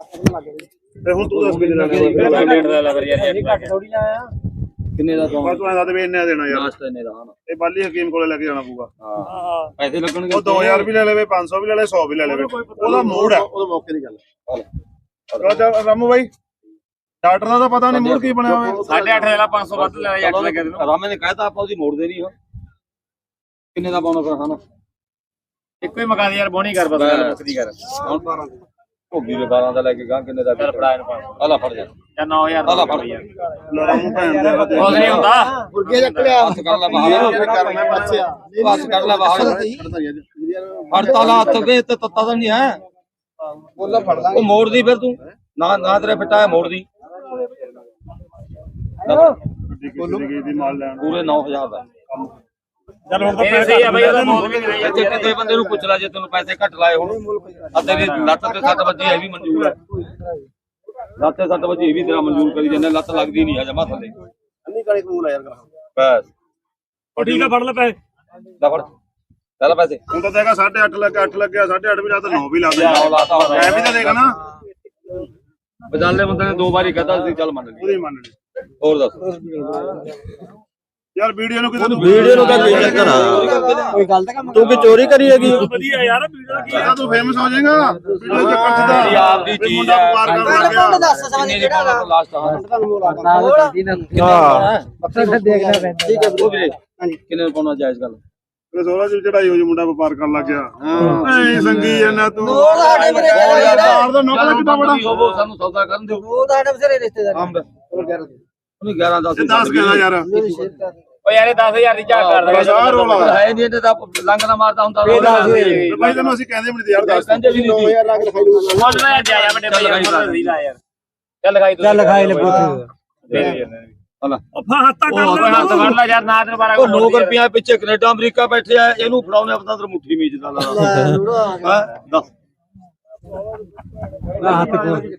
ਤੇ ਹੁਣ ਤੂੰ ਦੱਸ ਕਿੰਨੇ ਲੈਣੇ ਰੇਟ ਦਾ ਲੱਗ ਰਿਹਾ ਜੀ ਘੱਟ ਥੋੜੀ ਆਇਆ? ਕਿੰਨੇ ਦਾ ਤੋਂ ਬਸ ਤੂੰ ਐਂ ਦੱਸ ਵੀ ਇੰਨੇ ਦੇਣਾ ਯਾਰ। ਲਾਸਟ ਇੰਨੇ ਦਾ ਹਾਂ ਇਹ ਬਾਲੀ ਹਕੀਮ ਕੋਲੇ ਲੈ ਕੇ ਜਾਣਾ ਪਊਗਾ। ਹਾਂ। ਪੈਸੇ ਲੱਗਣਗੇ ਉਹ 2000 ਵੀ ਲੈ ਲਵੇ 500 ਵੀ ਲੈ ਲੈ 100 ਵੀ ਲੈ ਲਵੇ। ਉਹਦਾ ਮੂਡ ਹੈ ਉਹਦੇ ਮੌਕੇ ਦੀ ਗੱਲ ਚੱਲ। ਰਾਮੂ ਬਾਈ। ਡਾਕਟਰ ਦਾ ਤਾਂ ਪਤਾ ਨਹੀਂ ਮੂਡ ਕੀ ਬਣਿਆ ਹੋਇਆ। ਸਾਢੇ ਅੱਠ ਹਜ਼ਾਰ 500 ਵੱਧ ਲੈ ਜੱਟ ਲੱਗੇ ਤੈਨੂੰ ਰਾਮੇ ਨੇ ਕਹਿਤਾ ਆਪਾਂ ਉਹਦੀ ਮੋੜਦੇ ਨਹੀਂ ਹੋ ਕਿੰਨੇ ਦਾ ਪਾਉਣਾ ਫਿਰ ਹਾਂ ਇੱਕੋ ਹੀ ਦੇ ਯਾਰ ਬੋਣੀ ਕਰ ਬਸ ਗੱਲ ਮੁੱਕਦੀ ਕਰ। ਹੁਣ ਭੋਗੀ ਦੇ 12 ਦਾ ਲੈ ਕੇ ਗਾਂ ਕਿੰਨੇ ਦਾ ਚੱਲ ਫੜਾ ਇਹਨੂੰ ਪੰਜ ਆਲਾ ਫੜ ਜਾ। ਜਾਂ 9000 ਆਲਾ ਫੜ। ਯਾਰ ਲੈ ਰਾਮੂ ਭੈਣ ਦੇ ਹੱਥ ਕੁਝ ਨਹੀਂ ਹੁੰਦਾ। ਗੁਰਗੇ ਚੱਕ ਲਿਆ ਹੱਥ ਕਰ ਲੈ ਬਾਹਰ। ਕਰਨਾ ਬੱਚਿਆ ਬਸ ਕਰ ਲੈ ਬਾਹਰ। ਫੜਤਾ ਲਾ ਹੱਥ ਕੇ ਤੇ ਤੱਤਾ ਤਾਂ ਨਹੀਂ ਹੈ। ਬੋਲਾ ਫੜ ਉਹ ਮੋੜਦੀ ਫਿਰ ਤੂੰ। ਨਾ ਨਾ ਤੇਰੇ ਫਿੱਟਾ ਹੈ ਮੋੜਦੀ ਜ਼ਿੰਦਗੀ ਦੀ ਮਾਲ ਲੈਣ ਪੂਰੇ 9000 ਦਾ। ਚੱਲ ਹੁਣ ਇਹ ਸਹੀ ਆ ਬਈ ਉਹਦਾ ਮੌਤ ਵੀ ਨਹੀਂ ਜੇ ਕਿਤੇ ਬੰਦੇ ਨੂੰ ਪੁੱਛ ਲੈ ਜੇ ਤੈਨੂੰ ਪੈਸੇ ਘੱਟ ਲਾਏ ਹੁਣ। ਆ ਤੇਰੀ ਲੱਤ ਤੇ 7 ਵਜੇ ਇਹ ਵੀ ਮਨਜ਼ੂਰ ਹੈ ਲੱਤ ਤੇ 7 ਵਜੇ ਇਹ ਵੀ ਤੇਰਾ ਮਨਜ਼ੂਰ ਕਰੀ ਜਾਂਦੇ ਲੱਤ ਲੱਗਦੀ ਨਹੀਂ ਆ ਜਮਾ ਥੱਲੇ। ਅੰਨੀ ਕਾਲੇ ਕਬੂਲ ਆ ਯਾਰ ਬਸ। ਠੀਕ ਆ ਫੜ ਲੈ ਪੈਸੇ? ਲੈ ਫੜ। ਚੱਲ ਪੈਸੇ। ਹੁਣ ਤਾਂ ਦੇਗਾ 8.5 ਲੱਗਾ 8 ਲੱਗਿਆ 8.5 ਵੀ ਲਾ ਤਾਂ 9 ਵੀ ਲਾ ਦੇ ਨੌ ਲਾਤਾ ਹੁਣ। ਐ ਵੀ ਤਾਂ ਦੇਗਾ ਨਾ। ਬਜਾਲੇ ਬੰਦੇ ਨੇ ਦੋ ਵਾਰੀ ਕਹਤਾ ਸੀ ਚੱਲ ਮੰਨ ਲਈ। ਮੰਨ ਲਈ। ਹੋਰ ਦੱਸ। ਯਾਰ ਵੀਡੀਓ ਨੂੰ ਕਿਸੇ ਨੂੰ ਵੀਡੀਓ ਨੂੰ ਤਾਂ ਕੀ ਚੱਕਰ ਆ ਕੋਈ ਗੱਲ ਤਾਂ ਕੰਮ ਤੂੰ ਕੀ ਚੋਰੀ ਕਰੀ ਹੈਗੀ। ਵਧੀਆ ਯਾਰ ਵੀਡੀਓ ਦਾ ਕੀ ਆ? ਤੂੰ ਫੇਮਸ ਹੋ ਜਾਏਗਾ। ਵੀਡੀਓ ਚੱਕਰ ਚ ਮੇਰੀ ਆਪ ਦੀ ਚੀਜ਼ ਮੁੰਡਾ ਹੈ। ਵਪਾਰ ਕਰਨ ਲੱਗ ਗਿਆ ਦੱਸ ਕਿੰਨੇ ਦੀ? ਪਾਉਣਾ ਲਾਸਟ ਹਾਂ। ਤੁਹਾਨੂੰ ਬੋਲਾ ਹਾਂ ਫਿਰ ਦੇਖਣਾ ਪੈਂਦਾ। ਠੀਕ ਹੈ ਉਹ ਵੀਰੇ ਕਿੰਨੇ ਦੀ ਪਾਉਣਾ ਜਾਇਜ਼ ਗੱਲ? ਤੇ ਸੋਲਾ ਜੀ ਚੜਾਈ ਹੋ ਜੀ ਮੁੰਡਾ ਵਪਾਰ ਕਰਨ ਲੱਗ ਗਿਆ। ਐ ਸੰਗੀ ਜਾਂਦਾ ਤੂੰ। ਨੋਟ ਸਾਡੇ ਮੇਰੇ ਉਹ ਬਾਹਰ ਦਾ ਨੌਕਰ ਕਿੱਦਾਂ ਬੜਾ? ਹੋਵੋ ਸਾਨੂੰ ਸੌਦਾ ਕਰਨ ਦਿਓ। ਉਹ ਸਾਡੇ ਬਸਰੇ ਰਿਸ਼ਤੇਦਾਰ ਅੰਬ। ਉਹਨੂੰ 11 10 ਇਹ 10 ਕਹਿੰਦਾ ਯਾਰ ਓ ਯਾਰ ਇਹ 10000 ਦੀ ਝਾਕ ਕਰ ਰੌਲਾ। ਹੈ ਨਹੀਂ ਇਹਦੇ ਤਾਂ ਲੰਗ ਨਾ ਮਾਰਦਾ ਹੁੰਦਾ। ਤੇ ਭਾਈ ਤੈਨੂੰ ਅਸੀਂ ਕਹਿੰਦੇ ਵੀ ਨਹੀਂ ਯਾਰ ਦੱਸ ਕਹਿੰਦੇ ਵੀ ਨਹੀਂ। ਸੀ। 9000 ਲੱਖ ਲਿਖਾਈ ਦੂੰਗਾ ਮੁੱਲ ਨਾ ਜਾ ਜਾ ਵੱਡੇ ਭਾਈ ਮੁੱਲ ਨਹੀਂ ਲਾ ਯਾਰ। ਚੱਲ ਲਗਾਈ ਤੂੰ ਚੱਲ ਲੈ ਦੇ ਦੇ। ਯਾਰ। ਹਲਾ ਉਹ ਹੱਥ ਲੈ ਯਾਰ ਲੋਕ ਰੁਪਿਆ ਪਿੱਛੇ ਕੈਨੇਡਾ ਅਮਰੀਕਾ ਬੈਠੇ ਆ ਇਹਨੂੰ ਫੜਾਉਣੇ ਆਪਣਾ ਤੇ ਮੁੱਠੀ ਮੀਚ ਦਾ ਲਾ ਹਾਂ? ਦੱਸ।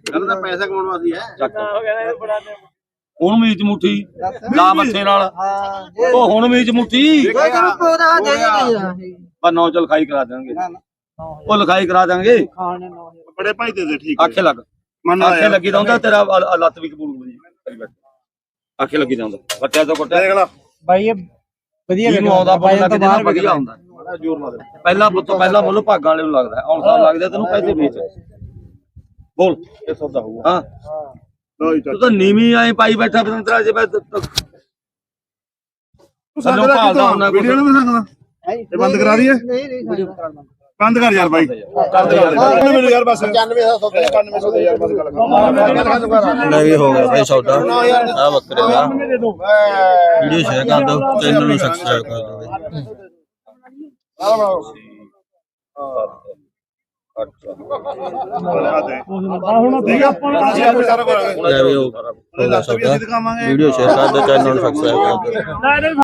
ਗੱਲ ਤਾਂ ਪੈਸਾ ਕਮਾਉਣ ਵਾਸਤੇ ਹੈ ਚੱਕ। ਹੋ ਗਿਆ ਯਾਰ ਬੜਾ ਨੇ ਹੁਣ ਮੀਚ ਮੁੱਠੀ ਲਾ ਮੱਥੇ ਨਾਲ। ਹਾਂ ਉਹ ਹੁਣ ਮੀਚ ਮੁੱਠੀ। ਕੋਈ ਕੰਮ ਪੋਦਾ ਦੇ ਦੇ ਪਰ ਨੌ ਚ ਲਿਖਾਈ ਕਰਾ ਦੇਣਗੇ ਉਹ ਲਿਖਾਈ ਕਰਾ ਨੋ ਬੜੇ ਭਾਈ ਤੇ ਦੇ ਠੀਕ ਆਖੇ ਲੱਗ। ਆਖੇ ਲੱਗੀ ਦਾ ਹੁੰਦਾ ਤੇਰਾ ਲੱਤ ਵੀ ਕਬੂਲ ਕਰੀ ਬੈਠ ਆਖੇ ਲੱਗੀ ਦਾ ਹੁੰਦਾ। ਬੱਚਾ ਤੋਂ ਬੱਟਾ ਦੇਖ ਲਾ। ਬਾਈ ਇਹ ਵਧੀਆ ਜਿਹਨੂੰ ਆਉਂਦਾ ਜਾਂਦਾ ਵਧੀਆ ਹੁੰਦਾ। ਪਹਿਲਾਂ ਪੁੱਤ ਪਹਿਲਾਂ ਮੁੱਲ ਭਾਗਾਂ ਵਾਲੇ ਨੂੰ ਲੱਗਦਾ। ਹੁਣ ਸਾਲ ਲੱਗਦਾ ਤੈਨੂੰ ਪੈਸੇ ਵੇਚ। ਬੋਲ। ਇਹ ਸੌਦਾ ਹੋਊਗਾ। ਹਾਂ। ਜੀ ਤੂੰ ਤਾਂ ਨੀਵੀਂ ਆਏ ਪਾਈ ਬੈਠਾ ਬਤੰਤਰਾ ਜੇ ਮੈਂ ਤ- ਸੰਗਦਾ ਭਾਲਦਾ ਹੁੰਦਾ। ਵੀਡੀਓ ਨੂੰ ਸੰਗਦਾ ਇਹ ਬੰਦ ਕਰਾ ਦਈਏ? ਨਹੀਂ ਨਹੀਂ ਬੰਦ ਕਰ ਯਾਰ ਬਾਈ। ਕਰ ਦੇ ਯਾਰ ਮੈਨੂੰ ਯਾਰ ਬਸ? 9500 ਦਾ 9500 ਦੇ ਯਾਰ ਬਸ ਗੱਲ ਕਰ। ਲੈ ਵੀ ਹੋ ਗਿਆ ਭਾਈ ਸੌਦਾ। ਆ ਬੱਕਰੇ ਦਾ। ਵੀਡੀਓ ਸ਼ੇਅਰ ਕਰ ਦਿਓ ਚੈਨਲ ਨੂੰ ਸਬਸਕ੍ਰਾਈਬ ਕਰ ਦਿਓ। ਆ ਹੁਣ ਅਸੀਂ ਆਪੇ ਸਾਰਾ ਕਰਾਂਗੇ ਲੈ ਵੀ ਹੋ ਵੀਡੀਓ ਸ਼ੇਅਰ ਕਰ ਦਿਓ ਚੈਨਲ ਨੂੰ ਸਬਸਕ੍ਰਾਈਬ ਕਰ ਦਿਓ।